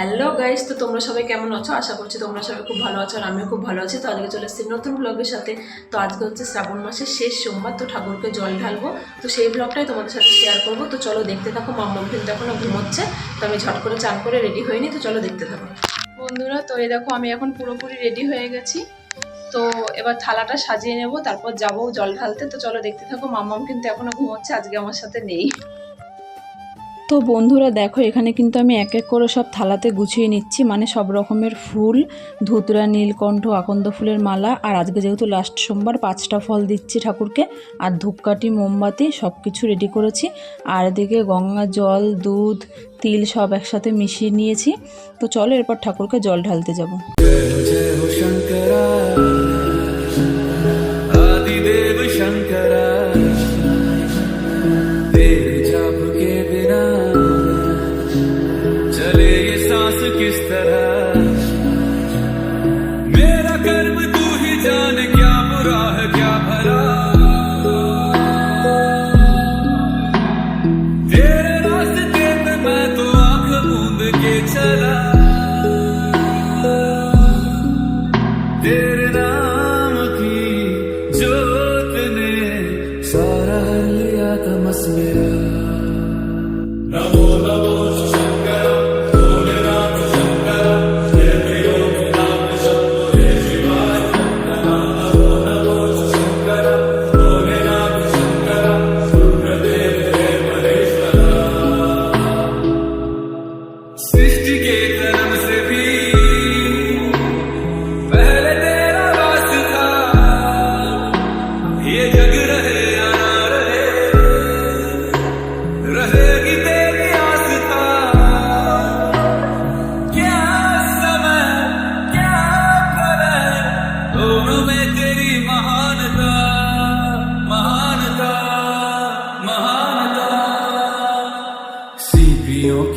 Hello guys তো তোমরা সবাই কেমন আছো? আশা করছি তোমরা সবাই খুব ভালো আছো আর আমিও খুব ভালো আছি। তো আজকে চলে এসেছি নতুন ব্লগের সাথে। তো আজকে হচ্ছে শ্রাবণ মাসের শেষ সোমবার, তো ঠাকুরকে জল ঢালবো। তো সেই ব্লগটাই তোমাদের সাথে শেয়ার করব। তো চলো দেখতে থাকো মাম্মাম কিন্তু এখনও ঘুমোচ্ছে, তো আমি ঝট করে চান করে রেডি হইনি তো চলো দেখতে থাকো। বন্ধুরা, তো এই দেখো, আমি এখন পুরোপুরি রেডি হয়ে গেছি। তো এবার থালাটা সাজিয়ে নেব, তারপর যাব জল ঢালতে। তো চলো দেখতে থাকো মাম্মাম কিন্তু এখনও ঘুমোচ্ছে, আজকে আমার সাথে নেই। তো বন্ধুরা দেখো, এখানে কিন্তু আমি এক এক করে সব থালাতে গুছিয়ে নিচ্ছি। মানে সব রকমের ফুল, ধুতরা, নীলকণ্ঠ, আকন্দ ফুলের মালা, আর আজকে যেহেতু লাস্ট সোমবার, পাঁচটা ফল দিচ্ছি ঠাকুরকে, আর ধূপকাঠি, মোমবাতি সব কিছু রেডি করেছি। আর এদিকে গঙ্গা জল, দুধ, তিল সব একসাথে মিশিয়ে নিয়েছি। তো চলো এরপর ঠাকুরকে জল ঢালতে যাব।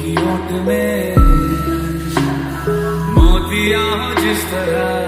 की ओट में। मोतिया जिस तरह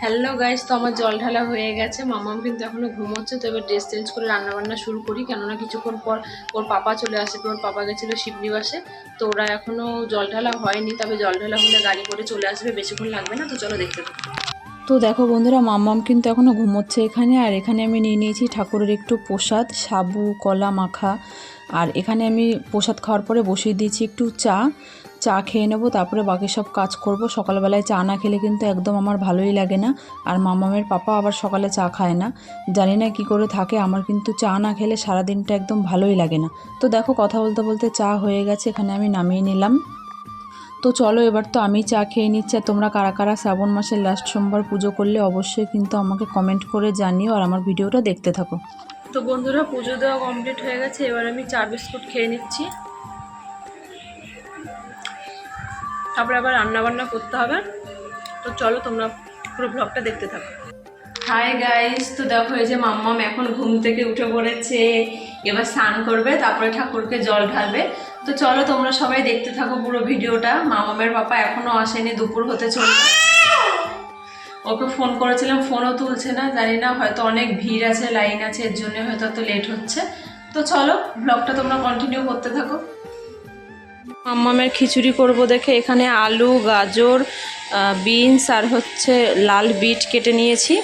হ্যালো গাইস তো আমার জল ঢালা হয়ে গেছে। মামাম কিন্তু এখনও ঘুমোচ্ছে, তো এবার ড্রেস চেঞ্জ করে রান্না বান্না শুরু করি। কেননা কিছুক্ষণ পর ওর পাপা চলে আসে, তো ওর পাপা গেছিল শিবনিবাসে। তো ওরা এখনও জল ঢালা হয়নি, তবে জল ঢালা হলে গাড়ি করে চলে আসবে, বেশিক্ষণ লাগবে না। তো চলো দেখতে তো দেখো বন্ধুরা মাম্মাম কিন্তু এখনও ঘুমোচ্ছে এখানে, আর এখানে আমি নিয়ে নিয়েছি ঠাকুরের একটু প্রসাদ, সাবু, কলা, মাখা। আর এখানে আমি প্রসাদ খাওয়ার পরে বসিয়ে দিয়েছি একটু চা। চা খেয়ে নেব, তারপরে বাকি সব কাজ করব। সকালবেলায় চা না খেলে কিন্তু একদম আমার ভালোই লাগে না। আর মামামের পাপা আবার সকালে চা খায় না। জানি না কি করে থাকে, আমার কিন্তু চা না খেলে সারাদিনটা একদম ভালোই লাগে না। তো দেখো, কথা বলতে বলতে চা হয়ে গেছে, এখানে আমি নামিয়ে নিলাম। তো চলো, এবার তো আমি চা খেয়ে নিচ্ছি। আর তোমরা কারা কারা শ্রাবণ মাসের লাস্ট সোমবার পুজো করলে অবশ্যই কিন্তু আমাকে কমেন্ট করে জানিও আর আমার ভিডিওটা দেখতে থাকো। তো বন্ধুরা, পুজো দেওয়া কমপ্লিট হয়ে গেছে। এবার আমি চা বিস্কুট খেয়ে নিচ্ছি। তারপরে আবার রান্না বান্না করতে হবে। তো চলো তোমরা পুরো ব্লগটা দেখতে থাকো। হাই গাইস তো দেখো এই যে মাম্মাম এখন ঘুম থেকে উঠে পড়েছে। এবার স্নান করবে, তারপরে ঠাকুরকে জল ঢালবে। তো চলো তোমরা সবাই দেখতে থাকো পুরো ভিডিওটা। মামামের পাপা এখনও আসেনি, দুপুর হতে চলবে ওকে ফোন করেছিলাম ফোনও তুলছে না, জানি না, হয়তো অনেক ভিড় আছে লাইন আছে, এর জন্য হয়তো এত লেট হচ্ছে। তো চলো ব্লগটা তোমরা কন্টিনিউ করতে থাকো। মাম্মামের খিচুড়ি করব দেখে এখানে আলু, গাজর বিনস আর হচ্ছে লাল বিট কেটে নিয়েছি।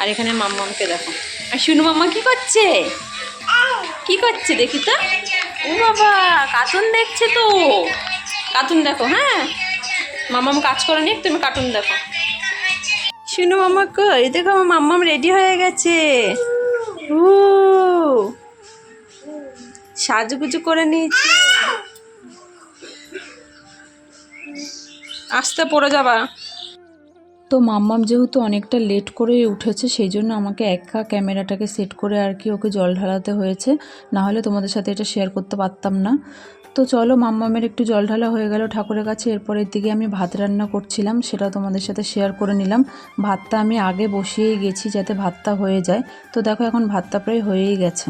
আর এখানে মাম্মামকে দেখো। আর শুনু মাম্মা কি করছে? কি করছে দেখি তো? ও বাবা, কার্টুন দেখছে তো। কার্টুন দেখো হ্যাঁ? মাম্মাম কাজ করে নিক, তুমি কার্টুন দেখো। শুনু মাম্মা কই? দেখো, আমার মাম্মাম রেডি হয়ে গেছে। ও সাজুগুজু করে নিয়েছি। আসতে পড়ে যাবা। তো মাম্মাম যেহেতু অনেকটা লেট করে উঠেছে, সেই জন্য আমাকে একা ক্যামেরাটাকে সেট করে আর কি ওকে জল ঢালাতে হয়েছে। না হলে তোমাদের সাথে এটা শেয়ার করতে পারতাম না। তো চলো মাম্মামের একটু জল ঢালা হয়ে গেল ঠাকুরের কাছে, এরপরের দিকে আমি ভাত রান্না করছিলাম, সেটা তোমাদের সাথে শেয়ার করে নিলাম। ভাতটা আমি আগে বসিয়েই গেছি যাতে ভাতটা হয়ে যায়। তো দেখো এখন ভাতটা প্রায় হয়েই গেছে।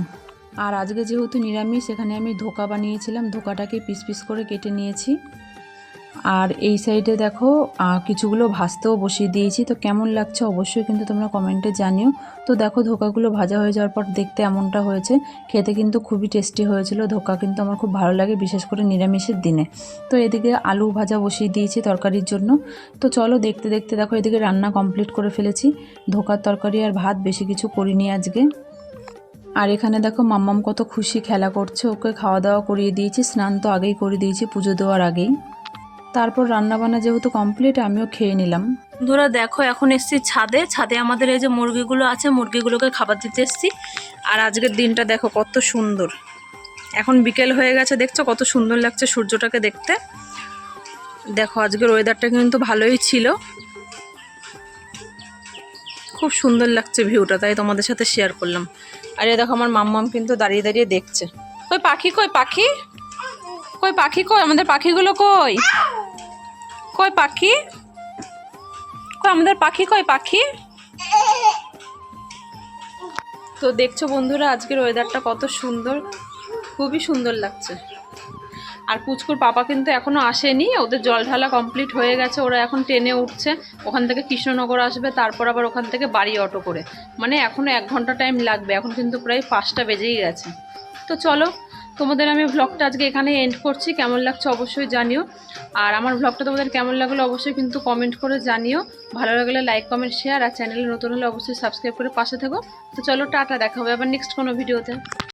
আর আজকে যেহেতু নিরামিষ, এখানে আমি ধোকা বানিয়েছিলাম, ধোকাটাকে পিস পিস করে কেটে নিয়েছি। আর এই সাইডে দেখো কিছুগুলো ভাজতেও বসিয়ে দিয়েছি। তো কেমন লাগছে অবশ্যই কিন্তু তোমরা কমেন্টে জানিও। তো দেখো, ধোকাগুলো ভাজা হয়ে যাওয়ার পর দেখতে এমনটা হয়েছে, খেতে কিন্তু খুবই টেস্টি হয়েছিল। ধোকা কিন্তু আমার খুব ভালো লাগে, বিশেষ করে নিরামিষের দিনে। তো এদিকে আলু ভাজা বসিয়ে দিয়েছি তরকারির জন্য। তো চলো দেখতে দেখতে দেখো, এদিকে রান্না কমপ্লিট করে ফেলেছি। ধোকার তরকারি আর ভাত বেশি কিছু করিনি আজকে। আর এখানে দেখো, মাম্মাম কত খুশি খেলা করছে। ওকে খাওয়া দাওয়া করিয়ে দিয়েছি, স্নান তো আগেই করে দিয়েছি, পুজো দেওয়ার আগেই। তারপর রান্নাবান্না যেহেতু কমপ্লিট আমিও খেয়ে নিলাম। বন্ধুরা দেখো, এখন এসছি ছাদে। ছাদে আমাদের এই যে মুরগিগুলো আছে, মুরগিগুলোকে খাবার দিতে এসছি। আর আজকের দিনটা দেখো কত সুন্দর। এখন বিকেল হয়ে গেছে, দেখছ কত সুন্দর লাগছে সূর্যটাকে দেখতে। দেখো, আজকের ওয়েদারটা কিন্তু ভালোই ছিল। খুব সুন্দর লাগছে ভিউটা তাই তোমাদের সাথে শেয়ার করলাম। আর এই দেখো, আমার মাম্মাম কিন্তু দাঁড়িয়ে দাঁড়িয়ে দেখছে। কই পাখি কই পাখি? কই পাখি, কই? আমাদের পাখিগুলো কই? কই পাখি? কই, আমাদের পাখি কই, পাখি? তো দেখছ বন্ধুরা, আজকের ওয়েদারটা কত সুন্দর, খুবই সুন্দর লাগছে। আর পুচকুর পাপা কিন্তু এখনও আসেনি, ওদের জল ঢালা কমপ্লিট হয়ে গেছে, ওরা এখন ট্রেনে উঠছে। ওখান থেকে কৃষ্ণনগর আসবে, তারপর আবার ওখান থেকে বাড়ি অটো করে। মানে এখনও এক ঘণ্টা টাইম লাগবে, এখন কিন্তু প্রায় পাঁচটা বেজেই গেছে। তো চলো তোমাদের আমি ভ্লগটা আজকে এখানে এন্ড করছি। কেমন লাগছে অবশ্যই জানিও। আর আমার ভ্লগটা তোমাদের কেমন লাগল অবশ্যই কিন্তু কমেন্ট করে জানিও। ভালো লাগলে লাইক কমেন্ট শেয়ার আর চ্যানেলে নতুন হলে অবশ্যই সাবস্ক্রাইব করে পাশে থেকো। তো চলো, টাটা, দেখা হবে আবার নেক্সট কোনো ভিডিওতে